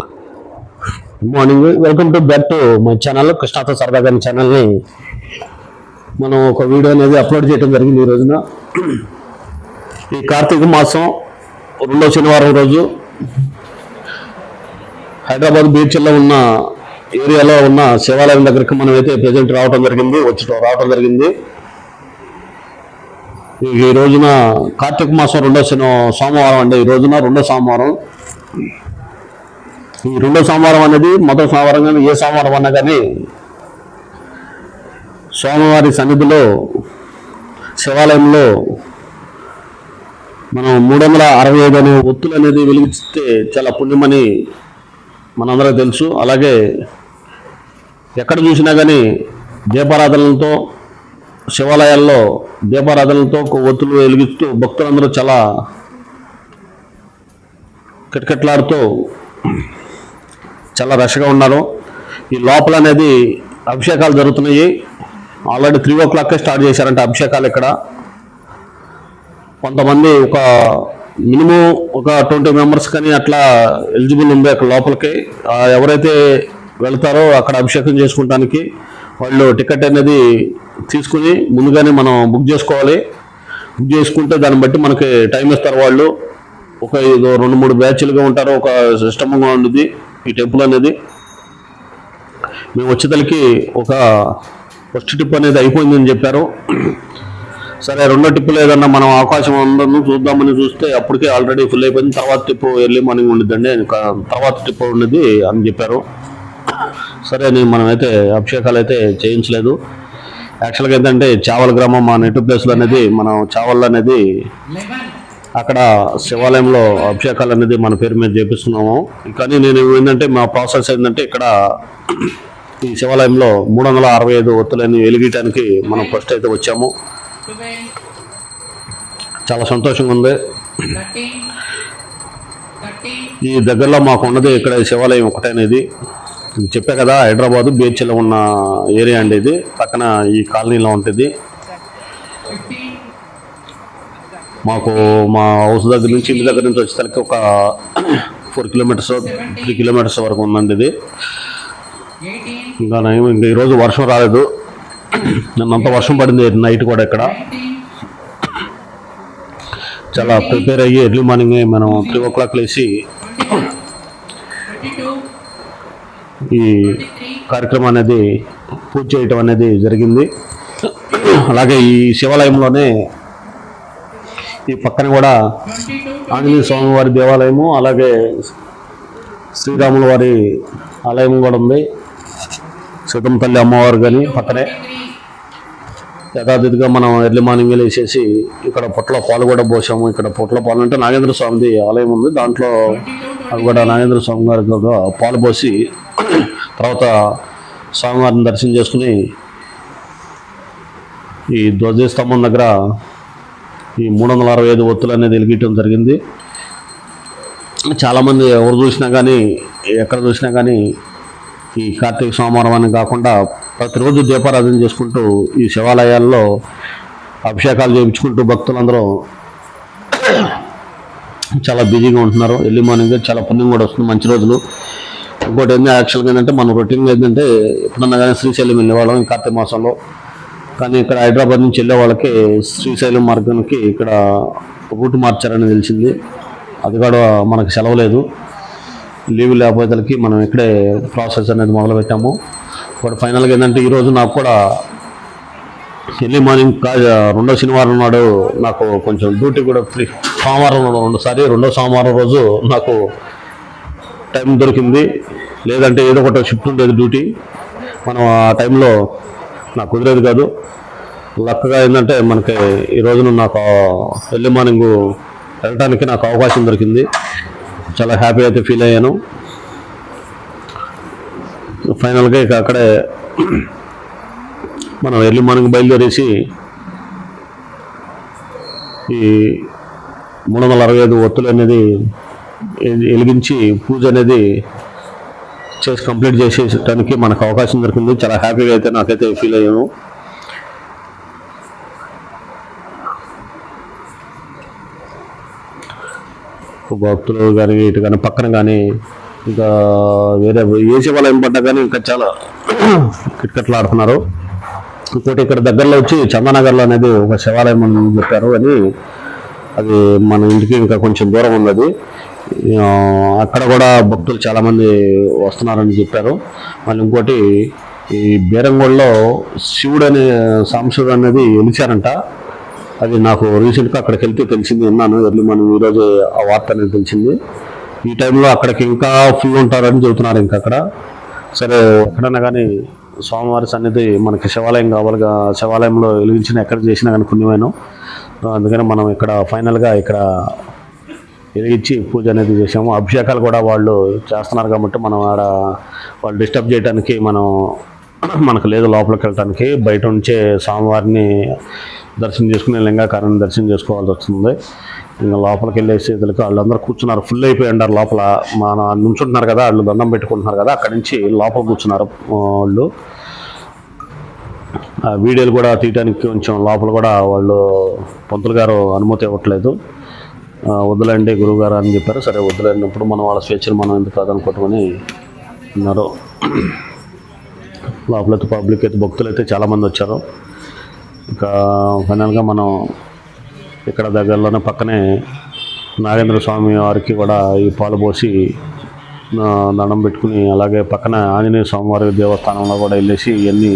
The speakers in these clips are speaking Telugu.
Good morning welcome to back to my channel కృష్ణాతో సరదా గారి ఛానల్ని మనం ఒక వీడియో అనేది అప్లోడ్ చేయడం జరిగింది ఈ రోజున. ఈ కార్తీక మాసం రెండో శనివారం రోజు హైదరాబాద్ బీచ్లో ఉన్న ఏరియాలో ఉన్న శివాలయం దగ్గరికి మనం అయితే ప్రజెంట్ రావడం జరిగింది వచ్చి రావడం జరిగింది. ఈ- ఈ రోజున కార్తీక మాసం రెండో శని సోమవారం అండి. ఈ రోజున రెండో సోమవారం. ఈ రెండో సోమవారం అనేది మొదటి సోమవారం కానీ ఏ సోమవారం అన్నా కానీ సోమవారి సన్నిధిలో శివాలయంలో మనం మూడు వందల అరవై ఐదు అనే ఒత్తులు అనేది వెలిగిస్తే చాలా పుణ్యమని మనందరికీ తెలుసు. అలాగే ఎక్కడ చూసినా కానీ దీపారాధనలతో శివాలయాల్లో దీపారాధనలతో ఒత్తులు వెలిగిస్తూ భక్తులందరూ చాలా కిటకిటలాడుతూ చాలా రష్గా ఉన్నారు. ఈ లోపల అనేది అభిషేకాలు జరుగుతున్నాయి. ఆల్రెడీ త్రీ ఓ క్లాక్కే స్టార్ట్ చేశారంటే అభిషేకాలు ఇక్కడ. కొంతమంది ఒక మినిమం ఒక ట్వంటీ మెంబర్స్ కానీ అట్లా ఎలిజిబుల్ ఉంది అక్కడ లోపలికి. ఎవరైతే వెళ్తారో అక్కడ అభిషేకం చేసుకుంటానికి వాళ్ళు టికెట్ అనేది తీసుకుని ముందుగానే మనం బుక్ చేసుకోవాలి. బుక్ చేసుకుంటే దాన్ని బట్టి మనకి టైం ఇస్తారు వాళ్ళు. ఒక ఐదు రెండు మూడు బ్యాచ్లుగా ఉంటారు. ఒక సిస్టమ్గా ఉండేది ఈ టెంపుల్ అనేది మేము వచ్చేతలకి ఒక ఫస్ట్ ట్రిప్ అనేది అయిపోయిందని చెప్పారు. సరే రెండో ట్రిప్పులు ఏదన్నా మనం అవకాశం ఉందను చూద్దామని చూస్తే అప్పటికే ఆల్రెడీ ఫుల్ అయిపోయింది. తర్వాత ట్రిప్ ఎర్లీ మార్నింగ్ ఉండిద్దండి. తర్వాత ట్రిప్ ఉండేది అని చెప్పారు. సరే అని మనమైతే అభిషేకాలు అయితే చేయించలేదు. యాక్చువల్గా ఏంటంటే చావల్ గ్రామం మా నెట్టు ప్లేస్లో అనేది మనం చావల్ అనేది అక్కడ శివాలయంలో అభిషేకాలు అనేది మన పేరు మీద చేపిస్తున్నాము. కానీ నేను ఏంటంటే మా ప్రాసెస్ ఏంటంటే ఇక్కడ ఈ శివాలయంలో మూడు వందల అరవై ఐదు ఒత్తులని వెలిగించడానికి మనం ఫస్ట్ అయితే వచ్చాము. చాలా సంతోషంగా ఉంది. ఈ దగ్గరలో మాకు ఉన్నది ఇక్కడ శివాలయం ఒకటనేది చెప్పా కదా హైదరాబాద్ బీచ్లో ఉన్న ఏరియా అండి ఇది. పక్కన ఈ కాలనీలో ఉంటుంది. మాకు మా హౌస్ దగ్గర నుంచి ఇంటి దగ్గర నుంచి వచ్చేసరికి ఒక ఫోర్ కిలోమీటర్స్ త్రీ కిలోమీటర్స్ వరకు ఉందండి ఇది. ఇంకా ఇంకా ఈరోజు వర్షం రాలేదు. నిన్నంత వర్షం పడింది నైట్ కూడా ఇక్కడ. చాలా ప్రిపేర్ అయ్యి ఎర్లీ మార్నింగ్ మనం త్రీ ఓ క్లాక్ లేచి ఈ కార్యక్రమం అనేది పూజ చేయటం అనేది జరిగింది. అలాగే ఈ శివాలయంలోనే ఈ పక్కన కూడా ఆంజనేయ స్వామి వారి దేవాలయము అలాగే శ్రీరాముల వారి ఆలయం కూడా ఉంది. సీతమ్మ తల్లి అమ్మవారు కానీ పక్కనే. యథాతిథిగా మనం ఎర్లీ మార్నింగ్ వేసేసి ఇక్కడ పొట్ల పాలు కూడా పోసాము. ఇక్కడ పొట్ల పాలు అంటే నాగేంద్ర స్వామిది ఆలయం ఉంది. దాంట్లో అవి కూడా నాగేంద్ర స్వామి గారికి కూడా పాలు పోసి తర్వాత స్వామివారిని దర్శనం చేసుకుని ఈ ధ్వజస్తంభం దగ్గర ఈ మూడు వందల అరవై ఐదు ఒత్తులు అనేది వెలిగించడం జరిగింది. చాలామంది ఎవరు చూసినా కానీ ఎక్కడ చూసినా కానీ ఈ కార్తీక సోమవారం అని కాకుండా ప్రతిరోజు దీపారాధన చేసుకుంటూ ఈ శివాలయాల్లో అభిషేకాలు చేయించుకుంటూ భక్తులందరూ చాలా బిజీగా ఉంటున్నారు. ఎర్లీ మార్నింగ్ చాలా పుణ్యం కూడా వస్తుంది మంచి రోజులు. ఇంకోటి ఏంటంటే యాక్చువల్గా ఏంటంటే మన రొటీన్ ఏంటంటే ఎప్పుడన్నా కానీ శ్రీశైలం వెళ్ళేవాళ్ళం ఈ కార్తీక మాసంలో. కానీ ఇక్కడ హైదరాబాద్ నుంచి వెళ్ళే వాళ్ళకి శ్రీశైలం మార్గానికి ఇక్కడ రూట్ మార్చారని తెలిసింది. అది కూడా మనకు సెలవు లేదు లీవ్ లేకపోతేలకి మనం ఇక్కడే ప్రాసెస్ అనేది మొదలుపెట్టాము. ఇప్పుడు ఫైనల్గా ఏంటంటే ఈరోజు నాకు కూడా ఎర్లీ మార్నింగ్ కా- రెండో శనివారం నాడు నాకు కొంచెం డ్యూటీ కూడా ఫ్రీ. సోమవారం రెండోసారి రెండో సోమవారం రోజు నాకు టైం దొరికింది. లేదంటే ఏదో ఒకటి షిఫ్ట్ ఉండేది డ్యూటీ. మనం ఆ టైంలో నాకు కుదిరేది కాదు. లక్కగా ఏంటంటే మనకి ఈ రోజున నాకు ఎర్లీ మార్నింగ్ వెళ్ళడానికి నాకు అవకాశం దొరికింది. చాలా హ్యాపీ అయితే ఫీల్ అయ్యాను. ఫైనల్గా ఇక అక్కడే మనం ఎర్లీ మార్నింగ్ బయలుదేరేసి ఈ మూడు వందల అరవై ఐదు ఒత్తులు అనేది వెలిగించి పూజ అనేది చేసి కంప్లీట్ చేసేటానికి మనకు అవకాశం దొరికింది. చాలా హ్యాపీగా అయితే నాకైతే ఫీల్ అయ్యాను. భక్తులు కానీ ఇటు కానీ పక్కన కానీ ఇంకా వేరే ఏసీ వాళ్ళు పడ్డా కానీ ఇంకా చాలా కిట్కట్లు ఆడుతున్నారు ఇంకోటి ఇక్కడ దగ్గరలో వచ్చి చందానగర్లో అనేది ఒక శివాలయం అని చెప్పారు. అని అది మన ఇంటికి ఇంకా కొంచెం దూరం ఉన్నది. అక్కడ కూడా భక్తులు చాలామంది వస్తున్నారని చెప్పారు. మళ్ళీ ఇంకోటి ఈ బీరంగోళ్ళలో శివుడు అనే సాంశుడు అనేది వెలిచారంట అది నాకు రీసెంట్గా అక్కడికి వెళ్తే తెలిసింది విన్నాను. ఎర్లీ మనం ఈరోజు ఆ వార్త అనేది తెలిసింది. ఈ టైంలో అక్కడికి ఇంకా ఫుల్ ఉంటారని చెబుతున్నారు ఇంకా అక్కడ. సరే ఎక్కడన్నా కానీ స్వామివారి సన్నిధి మనకి శివాలయం కావాలిగా శివాలయంలో వెలిగించిన ఎక్కడ చేసినా కానీ పుణ్యమైన. అందుకని మనం ఇక్కడ ఫైనల్గా ఇక్కడ వెలిగించి పూజ అనేది చేసాము అభిషేకాలు కూడా వాళ్ళు చేస్తున్నారు కాబట్టి మనం ఆడ వాళ్ళు డిస్టర్బ్ చేయడానికి మనం మనకు లేదు లోపలికి వెళ్ళడానికి బయట నుంచే స్వామివారిని దర్శనం చేసుకుని లింగాకారాన్ని దర్శనం చేసుకోవాల్సి వస్తుంది. ఇంకా లోపలికి వెళ్ళే ఇద్దరికి వాళ్ళందరూ కూర్చున్నారు. ఫుల్ అయిపోయి ఉన్నారు లోపల. మన నుంచుంటున్నారు కదా వాళ్ళు దండం పెట్టుకుంటున్నారు కదా అక్కడి నుంచి లోపల కూర్చున్నారు వాళ్ళు. ఆ వీడియోలు కూడా తీయడానికి కొంచెం లోపల కూడా వాళ్ళు పంతులు గారు అనుమతి ఇవ్వట్లేదు. వదలండి వద్దులండి గురువు గారు అని చెప్పారు. సరే వద్దులేనప్పుడు మనం వాళ్ళ స్వేచ్ఛను మనం ఎందుకు కాదనుకోవటమని ఉన్నారు లోపలైతే పబ్లిక్ అయితే భక్తులు అయితే చాలామంది వచ్చారు. ఇంకా ఫైనల్గా మనం ఇక్కడ దగ్గరలోనే పక్కనే నాగేంద్ర స్వామి వారికి కూడా ఈ పాలు పోసి దండం పెట్టుకుని అలాగే పక్కన ఆంజనేయ స్వామివారి దేవస్థానంలో కూడా వెళ్ళేసి ఇవన్నీ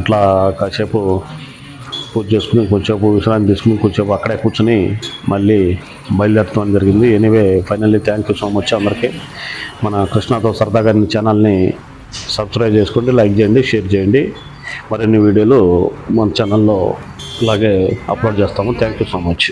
అట్లా కాసేపు పూజ చేసుకుని కొంచెంసేపు విశ్రాంతి తీసుకుని కొంచెంసేపు అక్కడే కూర్చుని మళ్ళీ బయలుదేరడం జరిగింది. Anyway finally thank you so much అందరికీ. మన కృష్ణతో సరదా గారి ఛానల్ని సబ్స్క్రైబ్ చేసుకోండి లైక్ చేయండి షేర్ చేయండి. మరిన్ని వీడియోలు మన ఛానల్లో ఇలాగే అప్లోడ్ చేస్తాము. Thank you so much